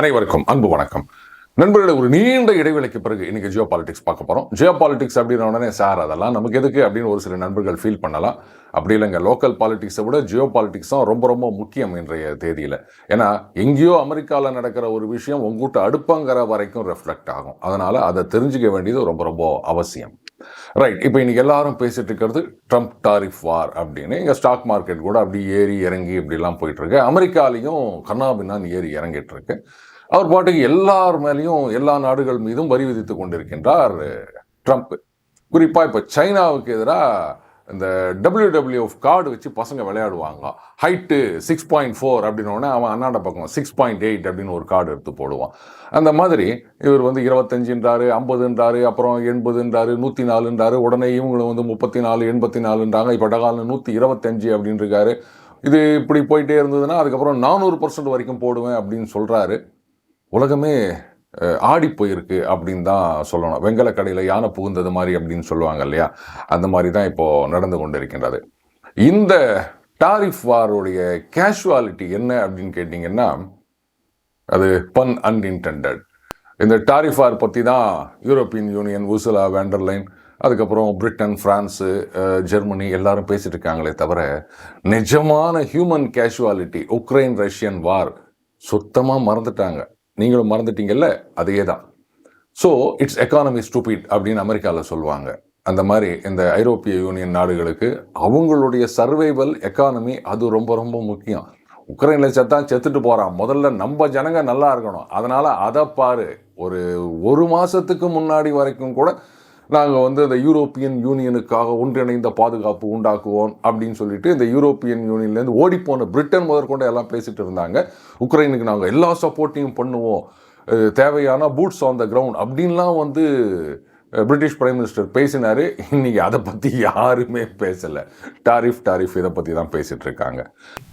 அனைவருக்கும் அன்பு வணக்கம். நண்பர்களே ஒரு நீண்ட இடைவெளிக்கு பிறகு இன்னைக்கு ஜியோ பாலிடிக்ஸ் பார்க்க போறோம். ஜியோ பாலிடிக்ஸ் அப்படின்ற உடனே சார் அதெல்லாம் நமக்கு எதுக்கு? அப்படின்னு ஒரு சில நண்பர்கள் ஃபீல் பண்ணலாம். அப்படி இல்லைங்க லோக்கல் பாலிடிக்ஸை விட ஜியோ பாலிடிக்ஸ் தான் ரொம்ப ரொம்ப முக்கியம் இன்றைய தேதியில். ஏன்னா எங்கேயோ அமெரிக்காவில் நடக்கிற ஒரு விஷயம் உங்ககிட்ட அடுப்பங்கிற வரைக்கும் ரெஃப்ளெக்ட் ஆகும். அதனால அதை தெரிஞ்சுக்க வேண்டியது ரொம்ப ரொம்ப அவசியம். ரைட் இப்போ இன்றைக்கி எல்லாரும் பேசிகிட்டு இருக்கிறது ட்ரம்ப் டாரிஃப் வார் அப்படின்னு. இங்கே ஸ்டாக் மார்க்கெட் கூட அப்படி ஏறி இறங்கி இப்படிலாம் போயிட்டுருக்கு. அமெரிக்காலையும் கண்ணாபின்னான்னு ஏறி இறங்கிட்டுருக்கு. அவர் பாட்டுக்கு எல்லார் மேலேயும் எல்லா நாடுகள் மீதும் வரி விதித்து கொண்டிருக்கின்றார் eh, ட்ரம்ப் குறிப்பாக இப்போ சைனாவுக்கு எதிராக இந்த WWF கார்டு வச்சு பசங்க விளையாடுவாங்க. ஹைட்டு சிக்ஸ் பாயிண்ட் ஃபோர் அப்படின்னோடனே அவன் அண்ணாண்ட பக்கம் சிக்ஸ் பாயிண்ட் எயிட் அப்படின்னு ஒரு கார்டு எடுத்து போடுவான். அந்த மாதிரி இவர் வந்து இருபத்தஞ்சுன்றாரு ஐம்பதுன்றாரு அப்புறம் எண்பதுன்றாரு நூற்றி நாலுன்றாரு உடனே இவங்களும் வந்து முப்பத்தி நாலு எண்பத்தி நாலுன்றாங்க இப்போ டகால்னு நூற்றி இருபத்தஞ்சு அப்படின்னு இருக்காரு. இது இப்படி போயிட்டே இருந்ததுன்னா அதுக்கப்புறம் நானூறு பர்சன்ட் வரைக்கும் போடுவேன் அப்படின்னு சொல்கிறாரு உலகமே ஆடி போயிருக்கு அப்படின்னு தான் சொல்லணும். வெங்கல கடையில் யானை புகுந்தது மாதிரி அப்படின்னு சொல்லுவாங்க இல்லையா? அந்த மாதிரி தான் இப்போது நடந்து கொண்டிருக்கின்றது. இந்த டாரிஃப் வாருடைய கேஷுவாலிட்டி என்ன அப்படின்னு கேட்டிங்கன்னா அது பன் அன்இன்டெண்டட் இந்த டாரிஃப் வார் பற்றி தான் யூரோப்பியன் யூனியன் உசுலா வேண்டர்லைன் அதுக்கப்புறம் பிரிட்டன் ஃப்ரான்ஸு ஜெர்மனி எல்லாரும் பேசிட்டு இருக்காங்களே தவிர நிஜமான human casualty Ukraine Russian war சுத்தமாக மறந்துட்டாங்க. நீங்களும் மறந்துட்டீங்கல்ல? அதே தான் ஸோ இட்ஸ் எக்கானமி ஸ்டூபிட் அப்படின்னு அமெரிக்காவில் சொல்லுவாங்க. அந்த மாதிரி இந்த ஐரோப்பிய யூனியன் நாடுகளுக்கு அவங்களுடைய சர்வைவல் எக்கானமி அது ரொம்ப ரொம்ப முக்கியம். உக்ரைனில் செத்தான் செத்துட்டு போகிறான் முதல்ல நம்ம ஜனங்க நல்லா இருக்கணும். அதனால் அதை பாரு. ஒரு ஒரு மாதத்துக்கு முன்னாடி வரைக்கும் கூட நாங்கள் வந்து இந்த யூரோப்பியன் யூனியனுக்காக ஒன்றிணைந்த பாதுகாப்பு உண்டாக்குவோம் அப்படின்னு சொல்லிட்டு இந்த யூரோப்பியன் யூனியன்லேருந்து ஓடிப்போன பிரிட்டன் முதற்கொண்டு எல்லாம் பேசிட்டு இருந்தாங்க. உக்ரைனுக்கு நாங்கள் எல்லா சப்போர்ட்டையும் பண்ணுவோம். தேவையான பூட்ஸ் ஆன் த கிரவுண்ட் அப்படின்லாம் வந்து பிரிட்டிஷ் பிரைம் மினிஸ்டர் பேசினார். இன்றைக்கி அதை பற்றி யாருமே பேசலை. டாரிஃப் டாரிஃப் இதை பற்றி தான் பேசிகிட்டு இருக்காங்க.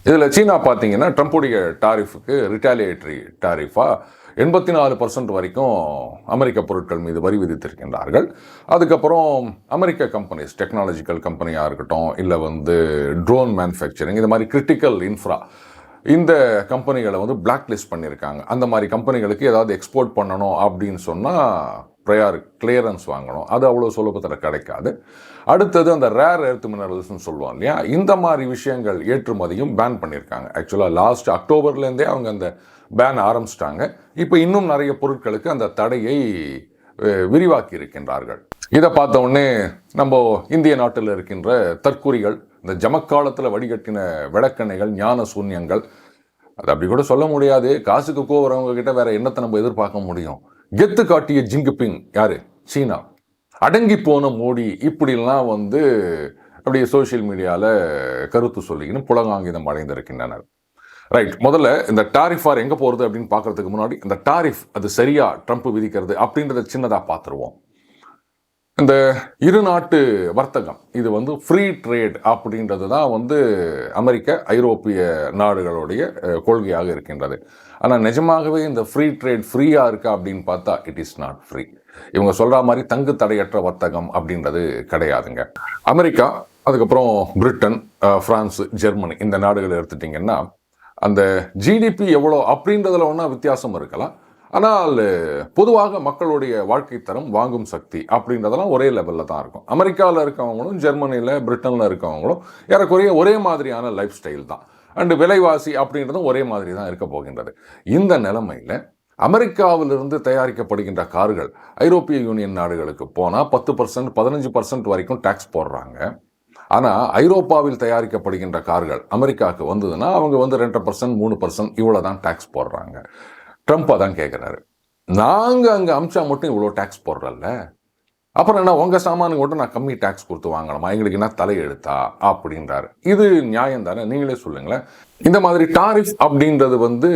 இதில் சீனா பார்த்தீங்கன்னா ட்ரம்ப்புடைய டாரிஃபுக்கு ரிட்டாலியேட்டரி டாரிஃபாக எண்பத்தி நாலு பர்சன்ட் வரைக்கும் அமெரிக்க பொருட்கள் மீது வரி விதித்திருக்கின்றார்கள். அதுக்கப்புறம் அமெரிக்க கம்பெனிஸ் டெக்னாலஜிக்கல் கம்பெனியாக இருக்கட்டும் இல்லை வந்து ட்ரோன் மேனுஃபேக்சரிங் இது மாதிரி கிரிட்டிக்கல் இன்ஃப்ரா இந்த கம்பெனிகளை வந்து பிளாக் லிஸ்ட் பண்ணியிருக்காங்க. அந்த மாதிரி கம்பெனிகளுக்கு ஏதாவது எக்ஸ்போர்ட் பண்ணணும் அப்படின்னு சொன்னால் ப்ரையார் கிளியரன்ஸ் வாங்கணும். அது அவ்வளோ சுலபத்தில் கிடைக்காது. அடுத்தது அந்த ரேர் எர்த் மினரல்ஸ்னு சொல்லுவோம் இல்லையா? இந்த மாதிரி விஷயங்கள் ஏற்றுமதியும் பேன் பண்ணியிருக்காங்க. ஆக்சுவலாக லாஸ்ட் அக்டோபர்லேருந்தே அவங்க அந்த பேன் ஆரம்பிச்சிட்டாங்க. இப்போ இன்னும் நிறைய பொருட்களுக்கு அந்த தடையை விரிவாக்கி இருக்கின்றார்கள். இதை பார்த்த உடனே நம்ம இந்திய நாட்டில் இருக்கின்ற தற்குறிகள் இந்த ஜமக்காலத்தில் வடிகட்டின விளக்கெண்ணைகள் ஞான சூன்யங்கள் அது அப்படி கூட சொல்ல முடியாது. காசுக்கு கோவறவங்க கிட்ட வேற என்னத்தை நம்ம எதிர்பார்க்க முடியும்? கெத்து காட்டிய ஜிங்குபிங் யாரு? சீனா. அடங்கி போன மோடி இப்படிலாம் வந்து அப்படியே சோஷியல் மீடியாவில் கருத்து சொல்லிக்கின்னு புலகாங்கிதம் அடைந்திருக்கின்றனர். ரைட் முதல்ல இந்த டாரிஃப் ஆர் எங்கே போகிறது அப்படின்னு பார்க்கறதுக்கு முன்னாடி இந்த டாரிஃப் அது சரியா ட்ரம்ப் விதிக்கிறது அப்படின்றத சின்னதாக பார்த்துருவோம். இந்த இரு நாட்டு வர்த்தகம் இது வந்து ஃப்ரீ ட்ரேட் அப்படின்றது தான் வந்து அமெரிக்க ஐரோப்பிய நாடுகளுடைய கொள்கையாக இருக்கின்றது. ஆனால் நிஜமாகவே இந்த ஃப்ரீ ட்ரேட் ஃப்ரீயாக இருக்கா அப்படின்னு பார்த்தா இட் இஸ் நாட் ஃப்ரீ இவங்க சொல்கிற மாதிரி தங்கு தடையற்ற வர்த்தகம் அப்படின்றது கிடையாதுங்க. அமெரிக்கா அதுக்கப்புறம் பிரிட்டன் ஃப்ரான்ஸ் ஜெர்மனி இந்த நாடுகள் எடுத்துட்டிங்கன்னா அந்த ஜிடிபி எவ்வளோ அப்படின்றதுல ஒன்றா வித்தியாசம் இருக்கலாம். ஆனால் பொதுவாக மக்களுடைய வாழ்க்கை தரம் வாங்கும் சக்தி அப்படின்றதெல்லாம் ஒரே லெவலில் தான் இருக்கும். அமெரிக்காவில் இருக்கவங்களும் ஜெர்மனியில் பிரிட்டனில் இருக்கவங்களும் ஏறக்குறைய ஒரே மாதிரியான லைஃப் ஸ்டைல் தான். அண்டு விலைவாசி அப்படின்றதும் ஒரே மாதிரி தான் இருக்க போகின்றது. இந்த நிலைமையில் அமெரிக்காவிலிருந்து தயாரிக்கப்படுகின்ற கார்கள் ஐரோப்பிய யூனியன் நாடுகளுக்கு போனால் பத்து பர்சன்ட் பதினஞ்சு பர்சன்ட் வரைக்கும் டேக்ஸ் போடுறாங்க. ஆனால் ஐரோப்பாவில் தயாரிக்கப்படுகின்ற கார்கள் அமெரிக்காவுக்கு வந்ததுன்னா அவங்க வந்து ரெண்டரை பர்சன்ட் மூணு பர்சன்ட் இவ்வளோ தான் டேக்ஸ் போடுறாங்க. ட்ரம்ப் அதான் கேட்குறாரு நாங்கள் அங்கே அமிச்சா மட்டும் இவ்வளோ டேக்ஸ் போடுறல்ல? அப்புறம் என்ன உங்கள் சாமானுக்கு மட்டும் நான் கம்மி டேக்ஸ் கொடுத்து வாங்கணுமா? எங்களுக்கு என்ன தலையெழுத்தா? அப்படின்றாரு. இது நியாயம் தானே? நீங்களே சொல்லுங்களேன். இந்த மாதிரி டாரிஃப் அப்படின்றது வந்து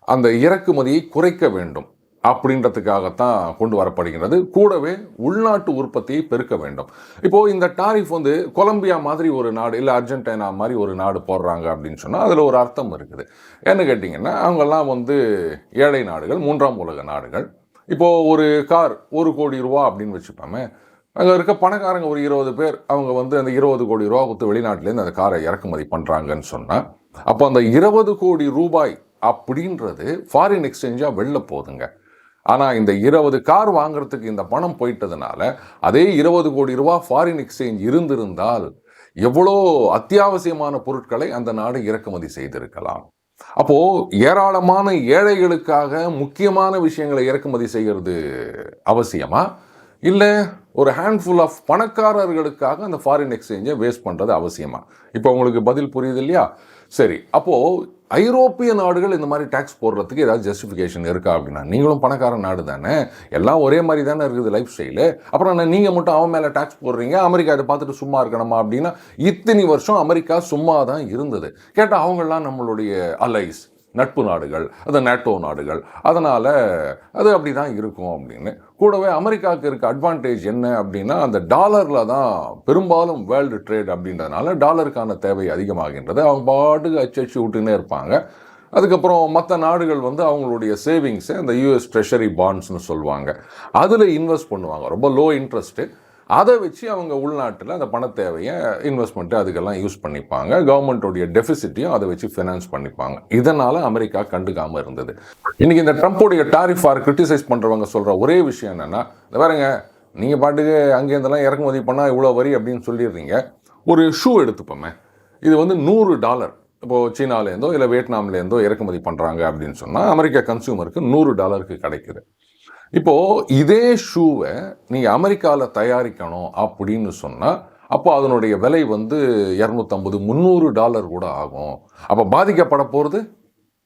அந்த இறக்குமதியை குறைக்க வேண்டும் அப்படின்றதுக்காகத்தான் கொண்டு வரப்படுகின்றது. கூடவே உள்நாட்டு உற்பத்தியை பெருக்க வேண்டும். இப்போது இந்த டாரிஃப் வந்து கொலம்பியா மாதிரி ஒரு நாடு இல்லை அர்ஜென்டினா மாதிரி ஒரு நாடு போடுறாங்க அப்படின்னு சொன்னால் அதில் ஒரு அர்த்தம் இருக்குது. என்ன கேட்டிங்கன்னா அவங்கெல்லாம் வந்து ஏழை நாடுகள் மூன்றாம் உலக நாடுகள். இப்போது ஒரு கார் ஒரு கோடி ரூபா அப்படின்னு வச்சுப்போமே அங்கே இருக்க பணக்காரங்க ஒரு இருபது பேர் அவங்க வந்து அந்த இருபது கோடி ரூபா கொடுத்து வெளிநாட்டிலேருந்து அந்த காரை இறக்குமதி பண்ணுறாங்கன்னு சொன்னால் அப்போ அந்த இருபது கோடி ரூபாய் அப்படின்றது ஃபாரின் எக்ஸ்சேஞ்சாக வெளில போகுதுங்க. ஆனால் இந்த இருபது கார் வாங்குறதுக்கு இந்த பணம் போயிட்டதுனால அதே இருபது கோடி ரூபா ஃபாரின் எக்ஸ்சேஞ்ச் இருந்திருந்தால் எவ்வளோ அத்தியாவசியமான பொருட்களை அந்த நாடு இறக்குமதி செய்திருக்கலாம். அப்போ ஏராளமான ஏழைகளுக்காக முக்கியமான விஷயங்களை இறக்குமதி செய்கிறது அவசியமா? இல்லை ஒரு ஹேண்ட்ஃபுல் ஆஃப் பணக்காரர்களுக்காக அந்த ஃபாரின் எக்ஸ்சேஞ்சை வேஸ்ட் பண்ணுறது அவசியமா? இப்போ உங்களுக்கு பதில் புரியுது இல்லையா? சரி அப்போது ஐரோப்பிய நாடுகள் இந்த மாதிரி டேக்ஸ் போடுறதுக்கு ஏதாவது ஜஸ்டிஃபிகேஷன் இருக்கா அப்படின்னா நீங்களும் பணக்கார நாடு தானே எல்லாம் ஒரே மாதிரி தானே இருக்குது லைஃப் ஸ்டைலு அப்புறம் நான் நீங்கள் மட்டும் அவன் மேலே டேக்ஸ் போடுறீங்க அமெரிக்கா இதை பார்த்துட்டு சும்மா இருக்கணுமா அப்படின்னா இத்தனை வருஷம் அமெரிக்கா சும்மா தான் இருந்தது. கேட்டால் அவங்களாம் நம்மளுடைய அலைஸ் நட்பு நாடுகள் அது நேட்டோ நாடுகள். அதனால் அது அப்படி தான் இருக்கும் அப்படின்னு. கூடவே அமெரிக்காவுக்கு இருக்க அட்வான்டேஜ் என்ன அப்படின்னா அந்த டாலரில் தான் பெரும்பாலும் வேர்ல்டு ட்ரேட் அப்படின்றதுனால டாலருக்கான தேவை அதிகமாகின்றது. அவங்க பாட்டுக்கு அச்சடிச்சு விட்டுனே இருப்பாங்க. அதுக்கப்புறம் மற்ற நாடுகள் வந்து அவங்களுடைய சேவிங்ஸை அந்த யூஎஸ் ட்ரெஷரி பாண்ட்ஸ்னு சொல்லுவாங்க. அதில் இன்வெஸ்ட் பண்ணுவாங்க. ரொம்ப லோ இன்ட்ரெஸ்ட்டு அதை வச்சு அவங்க உள்நாட்டில் அந்த பண தேவையை இன்வெஸ்ட்மெண்ட்டு அதுக்கெல்லாம் யூஸ் பண்ணிப்பாங்க. கவர்மெண்ட்டோடைய டெஃபிசிட்டையும் அதை வச்சு ஃபினான்ஸ் பண்ணிப்பாங்க. இதனால் அமெரிக்கா கண்டுக்காமல் இருந்தது. இன்றைக்கி இந்த ட்ரம்ப்போடைய டாரிஃப் ஆர் கிரிட்டிசைஸ் பண்ணுறவங்க சொல்கிற ஒரே விஷயம் என்னென்னா இந்த நீங்கள் பாட்டுக்கு அங்கேருந்தெல்லாம் இறக்குமதி பண்ணால் இவ்வளோ வரி அப்படின்னு சொல்லிடுறீங்க. ஒரு ஷூ எடுத்துப்போமே. இது வந்து நூறு டாலர். இப்போது சீனாலேருந்தோ இல்லை வியட்நாம்லேருந்தோ இறக்குமதி பண்ணுறாங்க அப்படின்னு சொன்னால் அமெரிக்கா கன்சியூமருக்கு நூறு டாலருக்கு கிடைக்குது. இப்போது இதே ஷூவை நீங்கள் அமெரிக்காவில் தயாரிக்கணும் அப்படின்னு சொன்னால் அப்போ அதனுடைய விலை வந்து இரநூத்தம்பது முந்நூறு டாலர் கூட ஆகும். அப்போ பாதிக்கப்பட போகிறது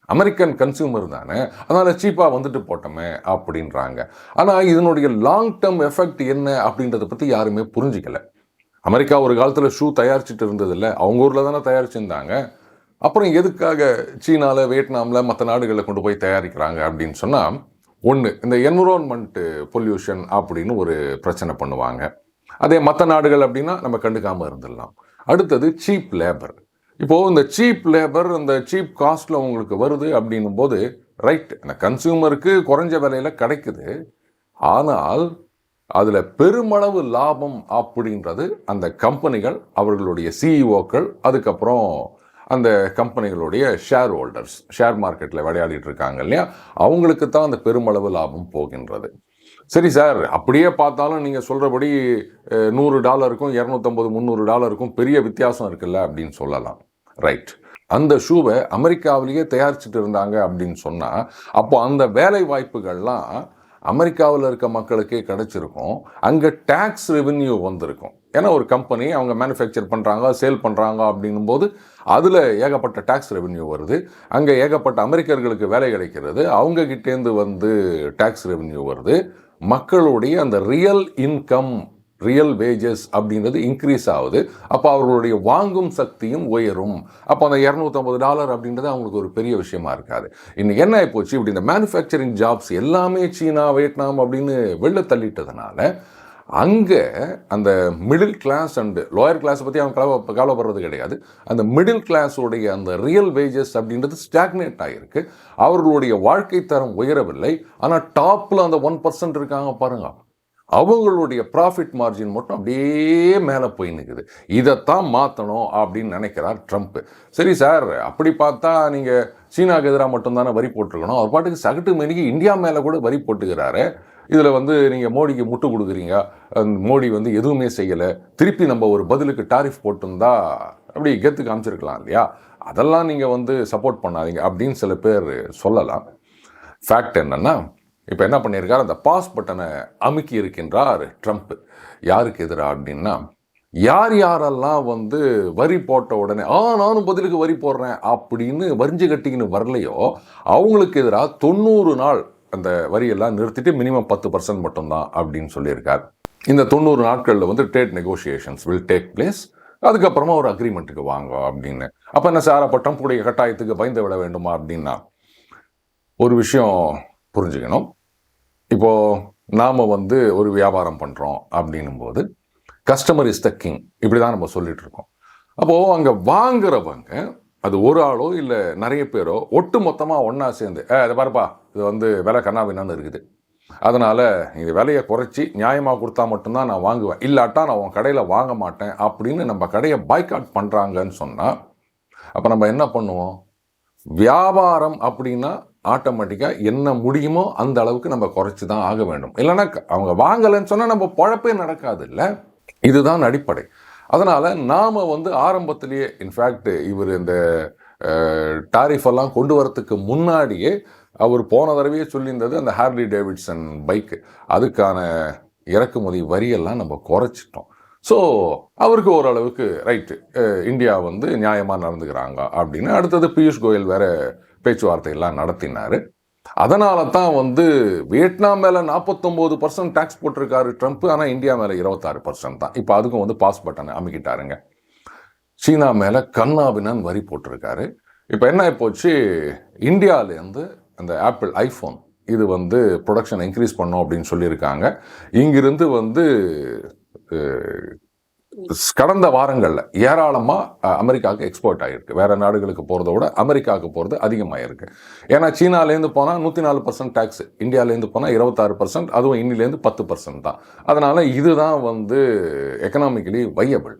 அமெரிக்கன் கன்சியூமர் தானே. அதனால் சீப்பாக வந்துட்டு போட்டோமே அப்படின்றாங்க. ஆனால் இதனுடைய லாங் டேர்ம் எஃபெக்ட் என்ன அப்படின்றத பற்றி யாருமே புரிஞ்சிக்கல. அமெரிக்கா ஒரு காலத்தில் ஷூ தயாரிச்சுட்டு இருந்ததில்ல. அவங்க ஊரில் தானே தயாரிச்சிருந்தாங்க. அப்புறம் எதுக்காக சீனாவில் வியட்நாமில் மற்ற நாடுகளில் கொண்டு போய் தயாரிக்கிறாங்க அப்படின்னு சொன்னால் ஒன்று இந்த என்விரான்மெண்ட்டு பொல்யூஷன் அப்படின்னு ஒரு பிரச்சனை பண்ணுவாங்க. அதே மற்ற நாடுகள் அப்படின்னா நம்ம கண்டுக்காமல் இருந்துடலாம். அடுத்தது சீப் லேபர் இப்போது இந்த சீப் லேபர் இந்த சீப் காஸ்ட்டில் உங்களுக்கு வருது அப்படின்னும் போது ரைட் இந்த கன்சியூமருக்கு குறைஞ்ச விலையில் கிடைக்குது. ஆனால் அதில் பெருமளவு லாபம் அப்படின்றது அந்த கம்பெனிகள் அவர்களுடைய சிஇஓக்கள் அதுக்கப்புறம் அந்த கம்பெனிகளுடைய ஷேர் ஹோல்டர்ஸ் ஷேர் மார்க்கெட்டில் விளையாடிட்டு இருக்காங்க இல்லையா? அவங்களுக்கு தான் அந்த பெருமளவு லாபம் போகின்றது. சரி சார் அப்படியே பார்த்தாலும் நீங்கள் சொல்கிறபடி நூறு டாலருக்கும் இரநூத்தம்பது முந்நூறு டாலருக்கும் பெரிய வித்தியாசம் இருக்குல்ல அப்படின்னு சொல்லலாம். ரைட் அந்த ஷூவை அமெரிக்காவிலேயே தயாரிச்சுட்டு இருந்தாங்க அப்படின்னு சொன்னால் அப்போ அந்த வேலை வாய்ப்புகள்லாம் அமெரிக்காவில் இருக்க மக்களுக்கே கிடச்சிருக்கும். அங்கே டேக்ஸ் ரெவென்யூ வந்திருக்கும். ஏன்னா ஒரு கம்பெனி அவங்க மேனுஃபேக்சர் பண்ணுறாங்க சேல் பண்ணுறாங்க அப்படிங்கும்போது அதில் ஏகப்பட்ட டேக்ஸ் ரெவென்யூ வருது. அங்கே ஏகப்பட்ட அமெரிக்கர்களுக்கு வேலை கிடைக்கிறது. அவங்கக்கிட்டேருந்து வந்து டேக்ஸ் ரெவென்யூ வருது. மக்களுடைய அந்த ரியல் இன்கம் ரியல் வேஜஸ் அப்படின்றது இன்க்ரீஸ் ஆகுது. அப்போ அவர்களுடைய வாங்கும் சக்தியும் உயரும். அப்போ அந்த இரநூத்தம்பது டாலர் அப்படின்றது அவங்களுக்கு ஒரு பெரிய விஷயமா இருக்காது. இன்னைக்கு என்ன ஆகிப்போச்சு இப்படி இந்த மேனுஃபேக்சரிங் ஜாப்ஸ் எல்லாமே சீனா வியட்நாம் அப்படின்னு வெளில தள்ளிட்டதுனால அங்கே அந்த மிடில் கிளாஸ் அண்டு லோயர் கிளாஸை பற்றி அவன் கவலை கவலைப்படுறது கிடையாது. அந்த மிடில் கிளாஸோடைய அந்த ரியல் வேஜஸ் அப்படின்றது ஸ்டாக்னேட் ஆகிருக்கு அவர்களுடைய வாழ்க்கை தரம் உயரவில்லை. ஆனால் டாப்பில் அந்த ஒன் பர்சன்ட் இருக்காங்க பாருங்கள் அவங்களுடைய ப்ராஃபிட் மார்ஜின் மட்டும் அப்படியே மேலே போய் நிற்குது இதைத்தான் மாற்றணும் அப்படின்னு நினைக்கிறார் ட்ரம்ப் சரி சார் அப்படி பார்த்தா நீங்கள் சீனாவுக்கு எதிராக மட்டும்தானே வரி போட்டிருக்கணும். அவர் பாட்டுக்கு சகட்டு மணிக்கு இந்தியா மேலே கூட வரி போட்டுக்கிறாரு. இதில் வந்து நீங்கள் மோடிக்கு முட்டு கொடுக்குறீங்க. மோடி வந்து எதுவுமே செய்யலை. திருப்பி நம்ம ஒரு பதிலுக்கு டாரிஃப் போட்டிருந்தா அப்படி கெத்து காமிச்சிருக்கலாம் இல்லையா? அதெல்லாம் நீங்கள் வந்து சப்போர்ட் பண்ணாதீங்க அப்படின்னு சில பேர் சொல்லலாம். ஃபேக்ட் என்னென்னா இப்போ என்ன பண்ணியிருக்கார்? அந்த பாஸ் பட்டனை அமுக்கி இருக்கின்றார் ட்ரம்ப். யாருக்கு எதிராக அப்படின்னா யார் யாரெல்லாம் வந்து வரி போட்ட உடனே ஆ நானும் பதிலுக்கு வரி போடுறேன் அப்படின்னு வரிஞ்சு கட்டிக்கின்னு வரலையோ அவங்களுக்கு எதிராக தொண்ணூறு நாள் அந்த வரியெல்லாம் நிறுத்திட்டு மினிமம் பத்து பர்சன்ட் மட்டும்தான் அப்படின்னு சொல்லியிருக்கார். இந்த தொண்ணூறு நாட்களில் வந்து trade negotiations will take place அதுக்கப்புறமா ஒரு அக்ரிமெண்ட்டுக்கு வாங்க அப்படின்னு. அப்போ என்ன சார் அப்போ ட்ரம்ப்புடைய கட்டாயத்துக்கு பயந்து விட வேண்டுமா அப்படின்னா ஒரு விஷயம் புரிஞ்சுக்கணும். இப்போது நாம் வந்து ஒரு வியாபாரம் பண்ணுறோம் அப்படின்னும் போது கஸ்டமர் இஸ் த கிங் இப்படி தான் நம்ம சொல்லிகிட்ருக்கோம் இருக்கோம். அப்போது அங்கே வாங்குறவங்க அது ஒரு ஆளோ இல்லை நிறைய பேரோ ஒட்டு மொத்தமாக ஒன்றா சேர்ந்து ஏ இதை பாருப்பா இது வந்து விலை கண்ணாபின்னு இருக்குது. அதனால் இது விலையை குறைச்சி நியாயமாக கொடுத்தா மட்டும்தான் நான் வாங்குவேன். இல்லாட்டா நான் உன் கடையில் வாங்க மாட்டேன். அப்படின்னு நம்ம கடையை பாய்காட் பண்ணுறாங்கன்னு சொன்னால் அப்போ நம்ம என்ன பண்ணுவோம்? வியாபாரம் அப்படின்னா ஆட்டோமேட்டிக்காக என்ன முடியுமோ அந்த அளவுக்கு நம்ம குறைச்சி தான் ஆக வேண்டும். இல்லைன்னா க- அவங்க வாங்கலைன்னு சொன்னால் நம்ம பொழப்பே நடக்காது இல்லை? இதுதான் அடிப்படை. அதனால் நாம் வந்து ஆரம்பத்திலேயே இன்ஃபேக்ட் இவர் இந்த டாரிஃப் எல்லாம் கொண்டு வரத்துக்கு முன்னாடியே அவர் போன தடவையே சொல்லியிருந்தது அந்த ஹார்லி டேவிட்சன் பைக்கு. அதுக்கான இறக்குமதி வரியெல்லாம் நம்ம குறைச்சிட்டோம். ஸோ அவருக்கு ஓரளவுக்கு ரைட்டு இந்தியா வந்து நியாயமாக நடந்துக்கிறாங்க அப்படின்னு. அடுத்தது பியூஷ் கோயல் வேறு பேச்சுவார்த்தையெல்லாம் நடத்தினார். அதனால தான் வந்து வியட்நாம் மேலே நாற்பத்தொம்போது பர்சன்ட் டேக்ஸ் போட்டிருக்காரு ட்ரம்ப். ஆனால் இந்தியா மேலே இருபத்தாறு பர்சன்ட் தான். இப்போ அதுக்கும் வந்து பாஸ் பட்டனை அமைக்கிட்டாருங்க. சீனா மேலே கண்ணாபினான் வரி போட்டிருக்காரு. இப்போ என்ன ஆகிப்போச்சு இந்தியாவிலேருந்து அந்த ஆப்பிள் ஐஃபோன் இது வந்து ப்ரொடக்ஷன் இன்க்ரீஸ் பண்ணோம் அப்படின்னு சொல்லியிருக்காங்க. இங்கிருந்து வந்து கடந்த வாரங்களில் ஏராளமாக அமெரிக்காவுக்கு எக்ஸ்போர்ட் ஆகிருக்கு வேறு நாடுகளுக்கு போகிறத விட அமெரிக்காவுக்கு போகிறது அதிகமாகிருக்கு ஏன்னா சீனாலேருந்து போனால் நூற்றி நாலு பர்சன்ட் டேக்ஸ் இந்தியாவிலேருந்து போனால் இருபத்தாறு பர்சன்ட் அதுவும் இன்னிலேருந்து பத்து பர்சன்ட் தான். அதனால் இதுதான் வந்து எக்கனாமிக்கலி வையபிள்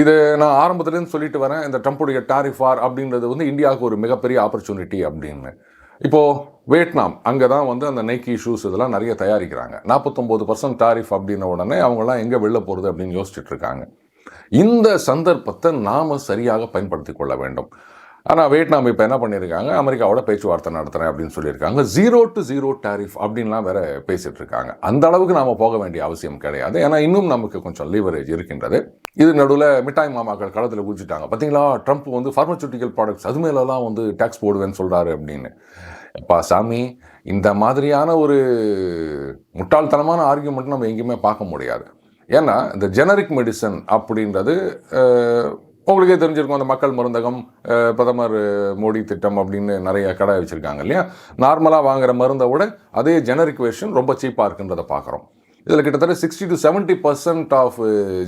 இது நான் ஆரம்பத்துலேருந்து சொல்லிட்டு வரேன் இந்த ட்ரம்ப்புடைய டாரிஃபார் அப்படின்றது வந்து இந்தியாவுக்கு ஒரு மிகப்பெரிய ஆப்பர்ச்சுனிட்டி அப்படின்னு. இப்போது வியட்நாம் அங்கே தான் வந்து அந்த நைக்கி ஷூஸ் இதெல்லாம் நிறைய தயாரிக்கிறாங்க. நாற்பத்தொம்போது பர்சன்ட் டாரிஃப் அப்படின்ன உடனே அவங்களாம் எங்கே வெளில போகிறது அப்படின்னு யோசிச்சுட்டு இருக்காங்க இந்த சந்தர்ப்பத்தை நாம் சரியாக பயன்படுத்தி கொள்ள வேண்டும். ஆனால் வியட்நாம் இப்போ என்ன பண்ணியிருக்காங்க அமெரிக்காவோட பேச்சுவார்த்தை நடத்துகிறேன் அப்படின்னு சொல்லியிருக்காங்க. ஜீரோ டு ஜீரோ டாரிஃப் அப்படின்லாம் வேற பேசிகிட்டு இருக்காங்க அந்த அளவுக்கு நாம் போக வேண்டிய அவசியம் கிடையாது. ஏன்னா இன்னும் நமக்கு கொஞ்சம் லீவரேஜ் இருக்கின்றது. இது நடுவில் மிட்டாய் மாமாக்கள் களத்தில் குதிச்சிட்டாங்க. பார்த்தீங்களா ட்ரம்ப் வந்து ஃபார்மசூட்டிக்கல் ப்ராடக்ட்ஸ் அது மேலெல்லாம் வந்து டேக்ஸ் போடுவேன்னு சொல்கிறாரு அப்படின்னு. அப்பா சாமி இந்த மாதிரியான ஒரு முட்டாள்தனமான ஆர்கியூமெண்ட் நம்ம எங்கேயுமே பார்க்க முடியாது. ஏன்னா இந்த ஜெனரிக் மெடிசன் அப்படின்றது உங்களுக்கே தெரிஞ்சிருக்கும் அந்த மக்கள் மருந்தகம் பிரதமர் மோடி திட்டம் அப்படின்னு நிறைய கடை வச்சுருக்காங்க இல்லையா? நார்மலாக வாங்குற மருந்தை விட அதே ஜெனரிக் வெர்ஷன் ரொம்ப சீப்பாக இருக்குன்றதை பார்க்குறோம். இதில் கிட்டத்தட்ட sixty to seventy percent of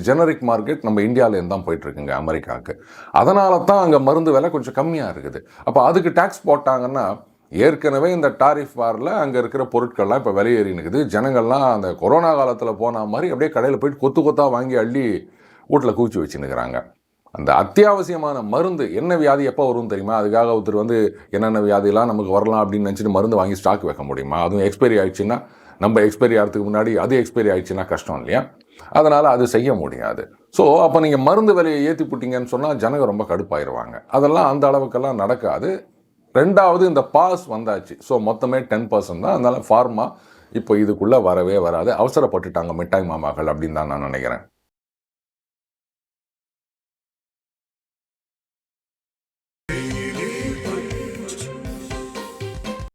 generic market நம்ம இந்தியாவிலேருந்து தான் போயிட்டுருக்குங்க அமெரிக்காவுக்கு. அதனால தான் அங்கே மருந்து விலை கொஞ்சம் கம்மியாக இருக்குது. அப்போ அதுக்கு டேக்ஸ் போட்டாங்கன்னா ஏற்கனவே இந்த டாரிஃப் வாரில் அங்கே இருக்கிற பொருட்கள்லாம் இப்போ விலையேறி ஜனங்கள்லாம் அந்த கொரோனா காலத்தில் போன மாதிரி அப்படியே கடையில் போயிட்டு கொத்து கொத்தாக வாங்கி அள்ளி வீட்டில் குவிச்சு வச்சுன்னுக்குறாங்க. அந்த அத்தியாவசியமான மருந்து என்ன வியாதி எப்போ வரும் தெரியுமா? அதுக்காக ஒருத்தர் வந்து என்னென்ன வியாதிலாம் நமக்கு வரலாம் அப்படின்னு நினச்சிட்டு மருந்து வாங்கி ஸ்டாக் வைக்க முடியுமா? அதுவும் எக்ஸ்பைரி ஆயிடுச்சுன்னா நம்ம எக்ஸ்பைரி ஆகிறதுக்கு முன்னாடி அது எக்ஸ்பைரி ஆயிடுச்சுன்னா கஷ்டம் இல்லையா? அதனால் அது செய்ய முடியாது. ஸோ அப்போ நீங்கள் மருந்து விலையை ஏற்றி போட்டிங்கன்னு சொன்னால் ஜனங்க ரொம்ப கடுப்பாயிருவாங்க. அதெல்லாம் அந்த அளவுக்கெல்லாம் நடக்காது. ரெண்டாவது இந்த பாஸ் வந்தாச்சு. ஸோ மொத்தமே டென் பர்சன்ட் தான். அதனால் ஃபார்மா இப்போ இதுக்குள்ளே வரவே வராது. அவசரப்பட்டுட்டாங்க மிட்டாய் மாமாக்கள் அப்படின்னு தான் நான் நினைக்கிறேன்.